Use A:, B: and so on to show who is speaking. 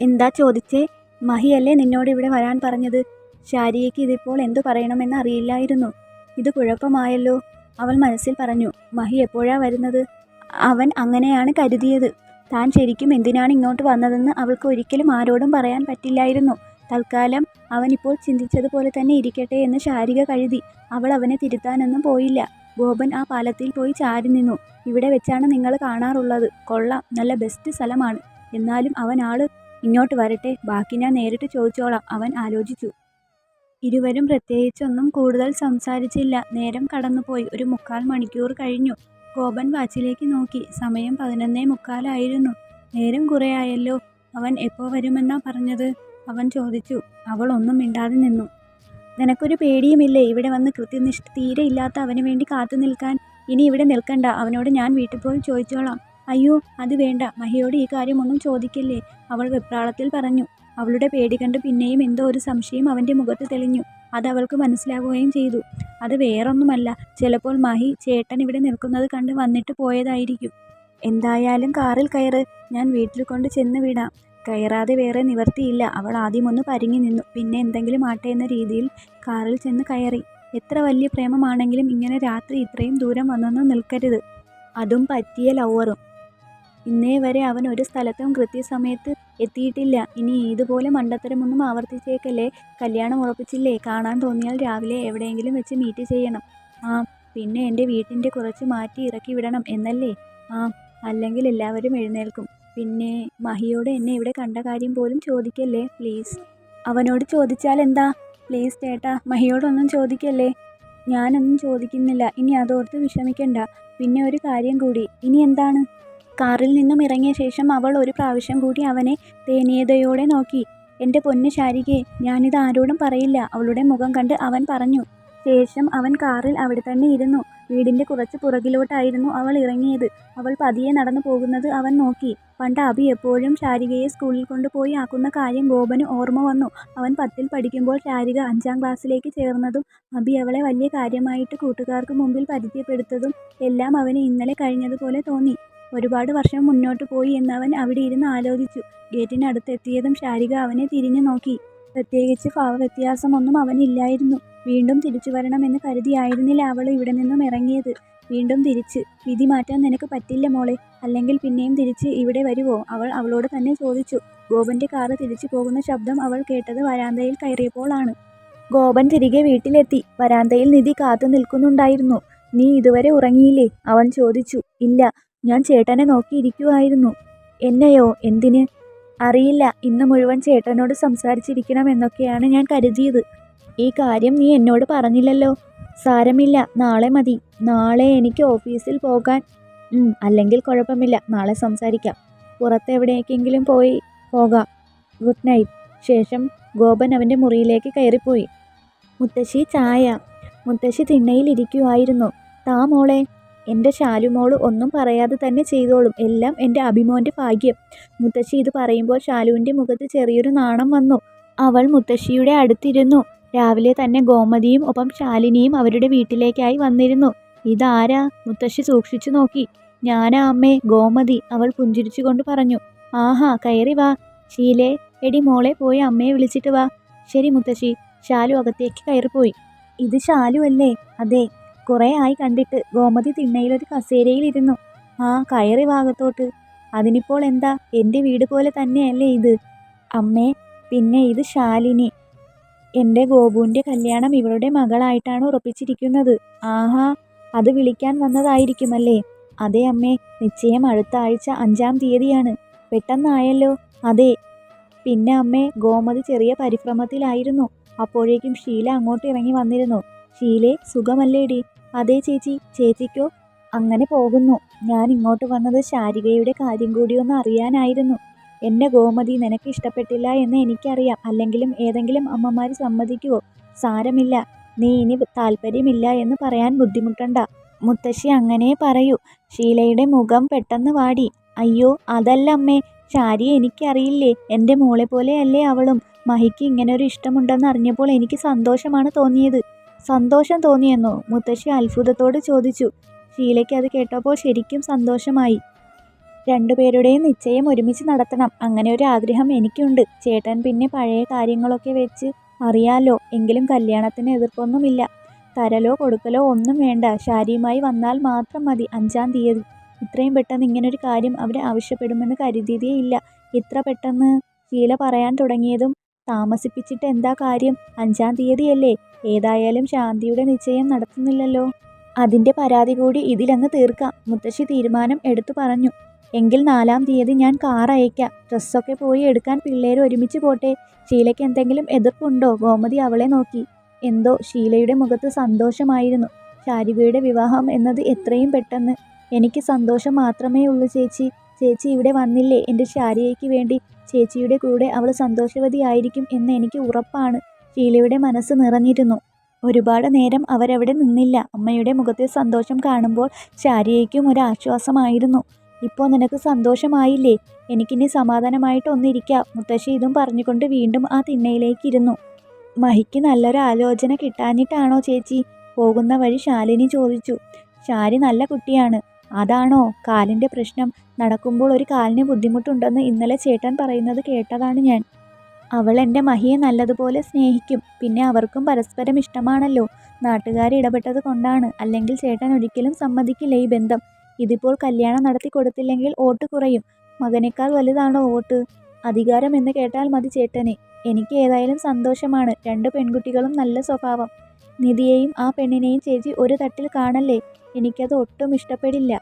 A: എന്താ ചോദിച്ചേ? മഹിയല്ലേ നിന്നോട് ഇവിടെ വരാൻ പറഞ്ഞത്? ഷാരിയയ്ക്ക് ഇതിപ്പോൾ എന്തു പറയണമെന്ന് അറിയില്ലായിരുന്നു. ഇത് കുഴപ്പമായല്ലോ. അവൾ മനസ്സിൽ പറഞ്ഞു മഹി എപ്പോഴാ വരുന്നത്? അവൻ അങ്ങനെയാണ് കരുതിയത്. താൻ ശരിക്കും എന്തിനാണ് ഇങ്ങോട്ട് വന്നതെന്ന് അവൾക്ക് ഒരിക്കലും ആരോടും പറയാൻ പറ്റില്ലായിരുന്നു. തൽക്കാലം അവൻ ഇപ്പോൾ ചിന്തിച്ചതുപോലെ തന്നെ ഇരിക്കട്ടെ എന്ന് ശാരിക കരുതി. അവൾ അവനെ തിരുത്താനൊന്നും പോയില്ല. ഗോപൻ ആ പാലത്തിൽ പോയി ചാരി നിന്നു. ഇവിടെ വെച്ചാണ് നിങ്ങൾ കാണാറുള്ളത്. കൊള്ളാം. നല്ല ബെസ്റ്റ് സ്ഥലമാണ്. എന്നാലും അവൻ ആൾ ഇങ്ങോട്ട് വരട്ടെ. ബാക്കി ഞാൻ നേരിട്ട് ചോദിച്ചോളാം. അവൻ ആലോചിച്ചു. ഇരുവരും പ്രത്യേകിച്ചൊന്നും കൂടുതൽ സംസാരിച്ചില്ല. നേരം കടന്നുപോയി. ഒരു മുക്കാൽ മണിക്കൂർ കഴിഞ്ഞു. ഗോപൻ വാച്ചിലേക്ക് നോക്കി. സമയം പതിനൊന്നേ മുക്കാലായിരുന്നു. നേരം കുറേയായല്ലോ. അവൻ എപ്പോൾ വരുമെന്നാ പറഞ്ഞത്? അവൻ ചോദിച്ചു. അവൾ ഒന്നും മിണ്ടാതെ നിന്നു. നിനക്കൊരു പേടിയുമില്ലേ? ഇവിടെ വന്ന് കൃത്യനിഷ്ഠ തീരെ ഇല്ലാത്ത അവന് വേണ്ടി കാത്തു നിൽക്കാൻ. ഇനി ഇവിടെ നിൽക്കണ്ട. അവനോട് ഞാൻ വീട്ടിൽ പോയി ചോദിച്ചോളാം. അയ്യോ അത് വേണ്ട. മഹിയോട് ഈ കാര്യമൊന്നും ചോദിക്കല്ലേ? അവൾ വെപ്രാളത്തിൽ പറഞ്ഞു. അവളുടെ പേടി കണ്ട് പിന്നെയും എന്തോ ഒരു സംശയം അവന്റെ മുഖത്ത് തെളിഞ്ഞു. അത് അവൾക്ക് മനസ്സിലാവുകയും ചെയ്തു. അത് വേറൊന്നുമല്ല. ചിലപ്പോൾ മഹി ചേട്ടൻ ഇവിടെ നിൽക്കുന്നത് കണ്ട് വന്നിട്ട് പോയതായിരിക്കും. എന്തായാലും കാറിൽ കയറ്. ഞാൻ വീട്ടിൽ കൊണ്ട് ചെന്ന് വിടാം. കയറാതെ വേറെ നിവർത്തിയില്ല അവൾ ആദ്യം ഒന്ന് പരിങ്ങി നിന്നു. പിന്നെ എന്തെങ്കിലും ആട്ടെ എന്ന രീതിയിൽ കാറിൽ ചെന്ന് കയറി. എത്ര വലിയ പ്രേമമാണെങ്കിലും ഇങ്ങനെ രാത്രി ഇത്രയും ദൂരം വന്നൊന്നും നിൽക്കരുത്. അതും പറ്റിയ ലവറും. ഇന്നേ വരെ അവൻ ഒരു സ്ഥലത്തും കൃത്യസമയത്ത് എത്തിയിട്ടില്ല. ഇനി ഇതുപോലെ മണ്ടത്തരമൊന്നും ആവർത്തിച്ചേക്കല്ലേ? കല്യാണം ഉറപ്പിച്ചില്ലേ? കാണാൻ തോന്നിയാൽ രാവിലെ എവിടെയെങ്കിലും വെച്ച് മീറ്റ് ചെയ്യണം. ആ പിന്നെ എന്റെ വീട്ടിന്റെ കുറച്ച് മാറ്റി ഇറക്കി വിടണം എന്നല്ലേ? ആ അല്ലെങ്കിൽ എല്ലാവരും എഴുന്നേൽക്കും. പിന്നെ മഹിയോട് എന്നെ ഇവിടെ കണ്ട കാര്യം പോലും ചോദിക്കല്ലേ പ്ലീസ് അവനോട് ചോദിച്ചാൽ എന്താ? പ്ലീസ് ചേട്ടാ മഹിയോടൊന്നും ചോദിക്കല്ലേ? ഞാനൊന്നും ചോദിക്കുന്നില്ല. ഇനി അതോർത്ത് വിഷമിക്കണ്ട. പിന്നെ ഒരു കാര്യം കൂടി. ഇനി എന്താണ്? കാറിൽ നിന്നും ഇറങ്ങിയ ശേഷം അവൾ ഒരു പ്രാവശ്യം കൂടി അവനെ ദയനീയതയോടെ നോക്കി. എന്റെ പൊന്നു ശാരികെ ഞാനിത് ആരോടും പറയില്ല. അവളുടെ മുഖം കണ്ട് അവൻ പറഞ്ഞു. ശേഷം അവൻ കാറിൽ അവിടെ തന്നെ ഇരുന്നു. വീടിന്റെ കുറച്ച് പുറകിലോട്ടായിരുന്നു അവൾ ഇറങ്ങിയത്. അവൾ പതിയെ നടന്നു പോകുന്നത് അവൻ നോക്കി. പണ്ട് അഭി എപ്പോഴും ശാരികയെ സ്കൂളിൽ കൊണ്ടുപോയി ആക്കുന്ന കാര്യം ഗോപന് ഓർമ്മ വന്നു. അവൻ പത്തിൽ പഠിക്കുമ്പോൾ ശാരിക അഞ്ചാം ക്ലാസ്സിലേക്ക് ചേർന്നതും അഭി അവളെ വലിയ കാര്യമായിട്ട് കൂട്ടുകാർക്ക് മുമ്പിൽ പരിചയപ്പെടുത്തതും എല്ലാം അവന് ഇന്നലെ കഴിഞ്ഞതുപോലെ തോന്നി. ഒരുപാട് വർഷം മുന്നോട്ട് പോയി എന്നവൻ അവിടെ ഇരുന്ന് ആലോചിച്ചു. ഗേറ്റിനടുത്തെത്തിയതും ശാരിക അവനെ തിരിഞ്ഞു നോക്കി. പ്രത്യേകിച്ച് ഭാവവ്യത്യാസമൊന്നും അവനില്ലായിരുന്നു വീണ്ടും തിരിച്ചു വരണമെന്ന് കരുതിയായിരുന്നില്ല അവൾ ഇവിടെ നിന്നും ഇറങ്ങിയത്. വീണ്ടും തിരിച്ച് വിധി മാറ്റാൻ നിനക്ക് പറ്റില്ല മോളെ. അല്ലെങ്കിൽ പിന്നെയും തിരിച്ച് ഇവിടെ വരുവോ? അവൾ അവളോട് തന്നെ ചോദിച്ചു. ഗോപന്റെ കാറ് തിരിച്ചു പോകുന്ന ശബ്ദം അവൾ കേട്ടത് വരാന്തയിൽ കയറിയപ്പോളാണ് ഗോപൻ തിരികെ വീട്ടിലെത്തി. വരാന്തയിൽ നിധി കാത്തു നിൽക്കുന്നുണ്ടായിരുന്നു. നീ ഇതുവരെ ഉറങ്ങിയില്ലേ? അവൻ ചോദിച്ചു. ഇല്ല. ഞാൻ ചേട്ടനെ നോക്കിയിരിക്കുവായിരുന്നു. എന്നെയോ? എന്തിന്? അറിയില്ല. ഇന്ന് മുഴുവൻ ചേട്ടനോട് സംസാരിച്ചിരിക്കണം എന്നൊക്കെയാണ് ഞാൻ കരുതിയത്. ഈ കാര്യം നീ എന്നോട് പറഞ്ഞില്ലല്ലോ. സാരമില്ല. നാളെ മതി. നാളെ എനിക്ക് ഓഫീസിൽ പോകാൻ. അല്ലെങ്കിൽ കുഴപ്പമില്ല. നാളെ സംസാരിക്കാം. പുറത്തെവിടേക്കെങ്കിലും പോയി പോകാം. Good night. ശേഷം ഗോപൻ അവന്റെ മുറിയിലേക്ക് കയറിപ്പോയി. മുത്തശ്ശി ചായ. മുത്തശ്ശി തിണ്ണയിലിരിക്കുമായിരുന്നു താ മോളെ. എന്റെ ശാലുമോൾ ഒന്നും പറയാതെ തന്നെ ചെയ്തോളും. എല്ലാം എന്റെ അഭിമോന്റെ ഭാഗ്യം. മുത്തശ്ശി ഇത് പറയുമ്പോൾ ശാലുവിന്റെ മുഖത്ത് ചെറിയൊരു നാണം വന്നു. അവൾ മുത്തശ്ശിയുടെ അടുത്തിരുന്നു. രാവിലെ തന്നെ ഗോമതിയും ഒപ്പം ശാലിനിയും അവരുടെ വീട്ടിലേക്കായി വന്നിരുന്നു. ഇതാരാ? മുത്തശ്ശി സൂക്ഷിച്ചു നോക്കി. ഞാനാ അമ്മേ ഗോമതി അവൾ പുഞ്ചിരിച്ചുകൊണ്ട് പറഞ്ഞു. ആഹാ കയറി വാ. ശീലേ എടി മോളെ പോയി അമ്മയെ വിളിച്ചിട്ട് വാ. ശരി മുത്തശ്ശി. ശാലു അകത്തേക്ക് കയറിപ്പോയി. ഇത് ശാലു അല്ലേ? അതെ. കുറേ ആയി കണ്ടിട്ട് ഗോമതി തിണ്ണയിലൊരു കസേരയിലിരുന്നു. ആ കയറി ഭാഗത്തോട്ട്. അതിനിപ്പോൾ എന്താ? എന്റെ വീട് പോലെ തന്നെയല്ലേ ഇത്? അമ്മേ പിന്നെ ഇത് ശാലിനി. എന്റെ ഗോപുവിന്റെ കല്യാണം ഇവളുടെ മകളായിട്ടാണ് ഉറപ്പിച്ചിരിക്കുന്നത്. ആഹാ അത് വിളിക്കാൻ വന്നതായിരിക്കുമല്ലേ? അതെ അമ്മേ നിശ്ചയം അടുത്ത ആഴ്ച അഞ്ചാം തീയതിയാണ്. പെട്ടെന്നായല്ലോ. അതെ. പിന്നെ അമ്മേ ഗോമതി ചെറിയ പരിഭ്രമത്തിലായിരുന്നു. അപ്പോഴേക്കും ഷീല അങ്ങോട്ട് ഇറങ്ങി വന്നിരുന്നു. ഷീലെ സുഖമല്ലേടി? അതെ ചേച്ചി ചേച്ചിക്കോ അങ്ങനെ പോകുന്നു. ഞാൻ ഇങ്ങോട്ട് വന്നത് ശാരികയുടെ കാര്യം കൂടി ഒന്ന് അറിയാനായിരുന്നു. എന്നെ ഗോമതി നിനക്ക് ഇഷ്ടപ്പെട്ടില്ല എന്ന് എനിക്കറിയാം. അല്ലെങ്കിലും ഏതെങ്കിലും അമ്മമാർ സമ്മതിക്കുവോ? സാരമില്ല. നീ ഇനി താല്പര്യമില്ല എന്ന് പറയാൻ ബുദ്ധിമുട്ടണ്ട. മുത്തശ്ശി അങ്ങനെ പറയൂ. ഷീലയുടെ മുഖം പെട്ടെന്ന് വാടി. അയ്യോ അതല്ല അമ്മേ. ശാരി എനിക്കറിയില്ലേ. എന്റെ മോളെ പോലെയല്ലേ അവളും. മഹിക്ക് ഇങ്ങനെ ഒരു ഇഷ്ടമുണ്ടെന്ന് അറിഞ്ഞപ്പോൾ എനിക്ക് സന്തോഷമാണ് തോന്നിയത്. സന്തോഷം തോന്നിയെന്നോ മുത്തശ്ശി അത്ഭുതത്തോട് ചോദിച്ചു. ഷീലയ്ക്ക് അത് കേട്ടപ്പോൾ ശരിക്കും സന്തോഷമായി. രണ്ടുപേരുടെയും നിശ്ചയം ഒരുമിച്ച് നടത്തണം. അങ്ങനെ ഒരു ആഗ്രഹം എനിക്കുണ്ട്. ചേട്ടൻ പിന്നെ പഴയ കാര്യങ്ങളൊക്കെ വെച്ച് അറിയാലോ എങ്കിലും കല്യാണത്തിന് എതിർപ്പൊന്നുമില്ല. തരലോ കൊടുക്കലോ ഒന്നും വേണ്ട. ശാരിയുമായി വന്നാൽ മാത്രം മതി അഞ്ചാം തീയതി. ഇത്രയും പെട്ടെന്ന് ഇങ്ങനൊരു കാര്യം അവർ ആവശ്യപ്പെടുമെന്ന് കരുതിയതേയില്ല ഇത്ര പെട്ടെന്ന് ശീല പറയാൻ തുടങ്ങിയതും താമസിപ്പിച്ചിട്ട് എന്താ കാര്യം? അഞ്ചാം തീയതിയല്ലേ. ഏതായാലും ശാന്തിയുടെ നിശ്ചയം നടത്തുന്നില്ലല്ലോ. അതിന്റെ പരാതി കൂടി ഇതിലങ്ങ് തീർക്കാം മുത്തശ്ശി തീരുമാനം എടുത്തു പറഞ്ഞു. എങ്കിൽ നാലാം തീയതി ഞാൻ കാർ അയക്കാം ഡ്രസ്സൊക്കെ പോയി എടുക്കാൻ പിള്ളേർ ഒരുമിച്ച് പോട്ടെ. ഷീലയ്ക്ക് എന്തെങ്കിലും എതിർപ്പുണ്ടോ? ഗോമതി അവളെ നോക്കി. എന്തോ ഷീലയുടെ മുഖത്ത് സന്തോഷമായിരുന്നു. ശാരികയുടെ വിവാഹം എന്നത് എത്രയും പെട്ടെന്ന്. എനിക്ക് സന്തോഷം മാത്രമേ ഉള്ളൂ ചേച്ചി. ചേച്ചി ഇവിടെ വന്നില്ലേ? എന്റെ ശാരികയ്ക്ക് വേണ്ടി ചേച്ചിയുടെ കൂടെ അവൾ സന്തോഷവതിയായിരിക്കും എന്ന് എനിക്ക് ഉറപ്പാണ്. ഷീലയുടെ മനസ്സ് നിറഞ്ഞിരുന്നു. ഒരുപാട് നേരം അവരവിടെ നിന്നില്ല. അമ്മയുടെ മുഖത്തെ സന്തോഷം കാണുമ്പോൾ ശാരികയ്ക്കും ഒരു ആശ്വാസമായിരുന്നു. ഇപ്പോൾ നിനക്ക് സന്തോഷമായില്ലേ? എനിക്കിനി സമാധാനമായിട്ട് ഒന്നിരിക്കാം മുത്തശ്ശി ഇതും പറഞ്ഞുകൊണ്ട് വീണ്ടും ആ തിണ്ണയിലേക്ക് ഇരുന്നു മഹിക്ക് നല്ലൊരു ആലോചന കിട്ടാഞ്ഞിട്ടാണോ ചേച്ചി? പോകുന്ന വഴി ശാലിനി ചോദിച്ചു. ശാരി നല്ല കുട്ടിയാണ്. അതാണോ കാലിന്റെ പ്രശ്നം? നടക്കുമ്പോൾ ഒരു കാലിന് ബുദ്ധിമുട്ടുണ്ടെന്ന് ഇന്നലെ ചേട്ടൻ പറയുന്നത് കേട്ടതാണ് ഞാൻ. അവൾ എന്റെ മഹിയെ നല്ലതുപോലെ സ്നേഹിക്കും. പിന്നെ അവർക്കും പരസ്പരം ഇഷ്ടമാണല്ലോ. നാട്ടുകാർ ഇടപെട്ടത് കൊണ്ടാണ്. അല്ലെങ്കിൽ ചേട്ടൻ ഒരിക്കലും സമ്മതിക്കില്ല ഈ ബന്ധം. ഇതിപ്പോൾ കല്യാണം നടത്തി കൊടുത്തില്ലെങ്കിൽ വോട്ട് കുറയും. മകനേക്കാൾ വലുതാണോ വോട്ട്? അധികാരം എന്ന് കേട്ടാൽ മതി ചേട്ടനെ. എനിക്ക് ഏതായാലും സന്തോഷമാണ്. രണ്ട് പെൺകുട്ടികളും നല്ല സ്വഭാവം. നിധിയെയും ആ പെണ്ണിനെയും ചേച്ചി ഒരു തട്ടിൽ കാണല്ലേ? എനിക്കത് ഒട്ടും ഇഷ്ടപ്പെടില്ല.